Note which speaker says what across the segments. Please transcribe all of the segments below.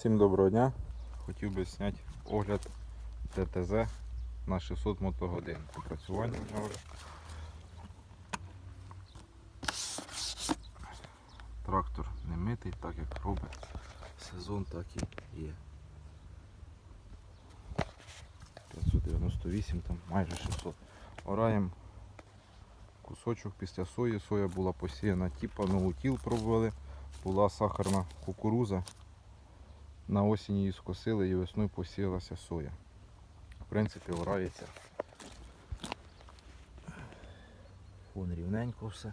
Speaker 1: Всім доброго дня. Хотів би зняти огляд ТТЗ на 600 мотогодин. Попрацювання в нього. Трактор не митий, так як робить сезон, так і є. 598, там майже 600.Ораємо кусочок після сої. Соя була посіяна, типа ноутіл пробували. Була сахарна кукуруза. На осінь її скосили і весною посіялася соя. В принципі, орається. Фон рівненько все.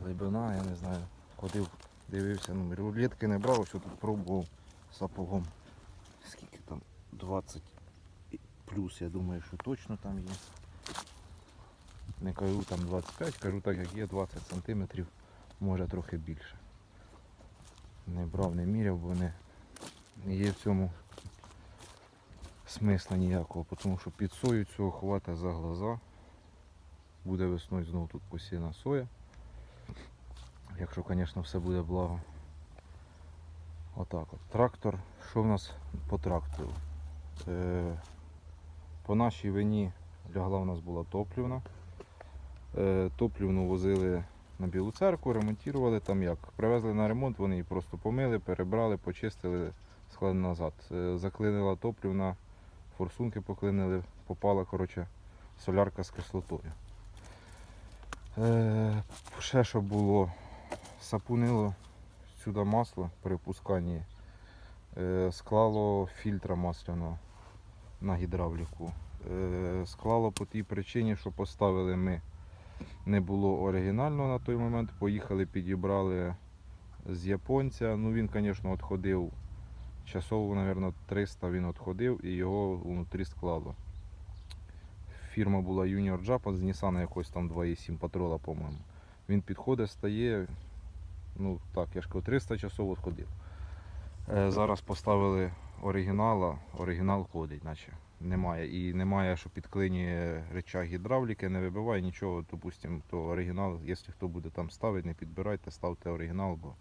Speaker 1: Глибина, я не знаю. Ходив, дивився, ну, рулетки не брав, що тут пробував сапогом. Скільки там? 20 плюс, я думаю, що точно там є. Не кажу там 25, кажу так як є 20 сантиметрів, може трохи більше. Не брав, не міряв, бо не, не є в цьому смисла ніякого, тому що під сою цього хвата за глаза. Буде весною знову тут посіяна соя. Якщо, звісно, все буде благо. Отак от. Трактор. Що в нас по трактору? Е, по нашій вині лягла у нас була топлівна. Е, топлівну возили на Білу церкву, ремонтували там як. Привезли на ремонт, вони її просто помили, перебрали, почистили, склали назад. Е, Заклинила топлівна, форсунки поклинили, попала коротше, солярка з кислотою. Е, ще що було, сапунило сюди масло при пусканні, е, склало фільтра масляного на гідравліку. Е, склало по тій причині, що поставили ми не було оригінального на той момент. Поїхали, підібрали з японця. Ну він, звісно, відходив часово, мабуть, 300 він відходив і його внутрі склало. Фірма була Junior Japan з Nissan якось там 2,7 патрола, по-моєму. Він підходить, стає. Ну так, я ж кажу, 300 часов відходив. Е, зараз поставили оригінала, оригінал ходить, наче немає. І немає, що підклинює речах гідравліки, не вибиває нічого, допустимо, то оригінал, якщо хто буде там ставити, не підбирайте, ставте оригінал, бо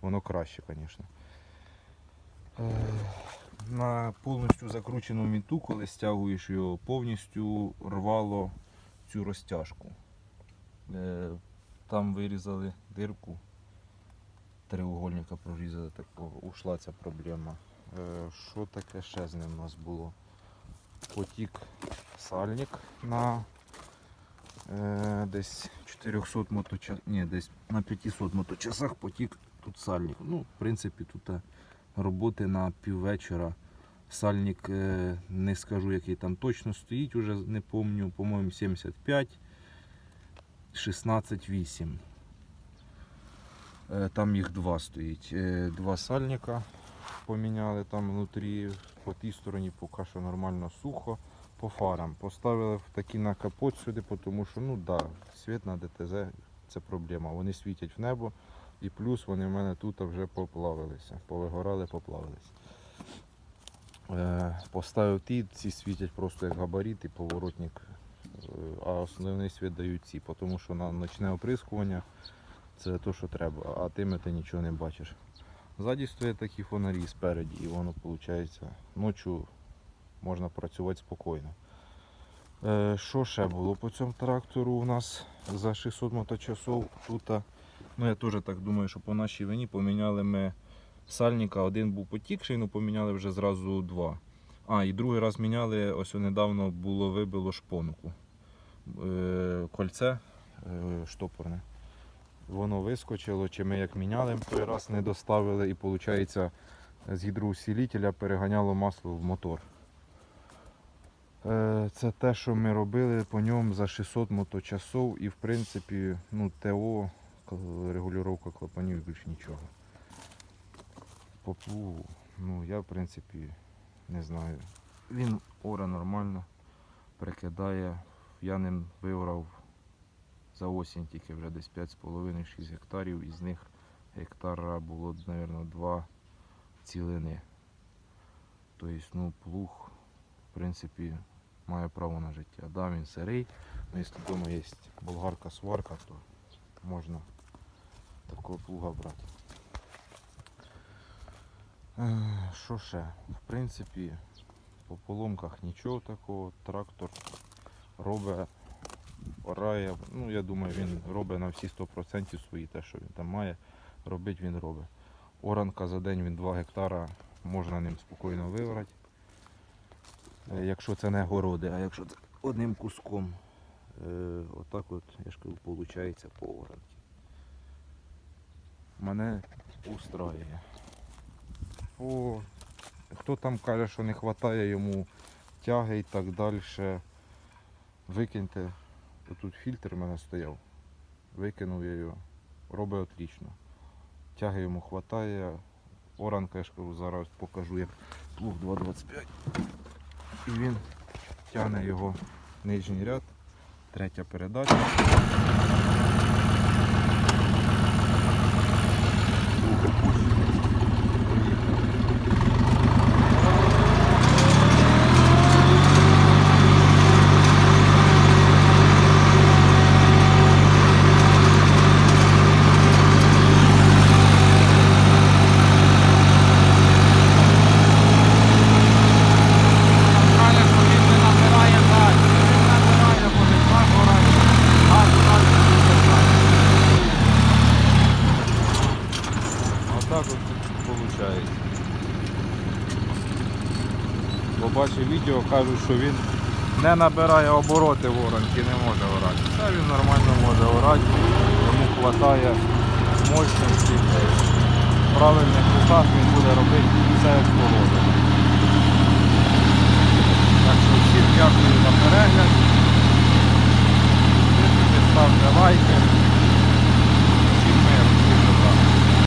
Speaker 1: воно краще, звісно. Е, На повністю закрученому вінту, коли стягуєш його, повністю рвало цю розтяжку. Е, Там вирізали дирку, треугольника прорізали, так ушла ця проблема. Е, Що таке ще з ним у нас було? Потік сальник на е, десь 400 моточасах, ні, десь на 500 моточасах потік тут сальник. Ну, в принципі, тут роботи на піввечора. Сальник е, не скажу, який там точно стоїть, уже не помню, по-моєму, 75, 16, 8. Е, Там їх два стоїть. Е, Два сальника поміняли там внутрі, по тій стороні поки що нормально сухо. По фарам поставили такі на капот сюди, тому що ну да, світ на ДТЗ це проблема. Вони світять в небо і плюс вони в мене тут вже поплавилися, повигорали, поплавилися. Е, поставив ті, ці світять просто як габарит і поворотник, е, а основний світ дають ці, тому що на ночне оприскування це те, що треба, а тими ти нічого не бачиш. Ззаді стоять такі фонарі спереді, і воно виходить ночі можна працювати спокійно. Е, Що ще було по цьому трактору у нас за 600 моточасов? Тут, ну я теж так думаю, що по нашій вині поміняли ми сальника. Один був потікший, ну поміняли вже зразу два. А, і другий раз міняли, ось недавно було вибило шпонку. Е, Кольце е, штопорне. Воно вискочило, чи ми як міняли, той раз не доставили і виходить з гідроусилителя переганяло масло в мотор. Е, Це те, що ми робили по ньому за 600 моточасов і в принципі ну, ТО, регулювання клапанів і більше нічого. По плугу, ну я в принципі не знаю. Він оре нормально, прикидає. Я ним виграв за осінь тільки вже десь 5,5-6 гектарів, із них гектара було, мабуть, два цілини. Тобто, ну, плуг, в принципі, має право на життя. Да, він сирий, але якщо вдома є болгарка сварка, то можна такого плуга брати. Е, Що ще? В принципі, по поломках нічого такого. Трактор робить, орає. Ну, я думаю, він робить на всі 100% свої те, що він там має. Робить він робить. Оранка за день він 2 гектара, можна ним спокійно вибрати. Е, Якщо це не городи, а якщо це одним куском. Е, Отак от, я ж кажу, виходить по оранці. Мене устраює. О, хто там каже, що не вистачає йому тяги і так далі. Викиньте. Тут фільтр у мене стояв. Викинув я його. Робить отлично. Тяги йому вистачає. Оранка, я ж кажу, зараз покажу, як плуг 2.25. І він тягне його нижній ряд. Третя передача.
Speaker 2: Каже, що він не набирає газ. Він набирає, може, так горає. Газ, газ, газ.
Speaker 1: Отак от виходить. Бо бачив відео, кажуть, що він не набирає обороти в оранки, не може орати. Це він нормально може орати, йому вистачає мощності. В правильних руках він буде робити все як положено. Так що всім дякую за перегляд. Ставте лайки.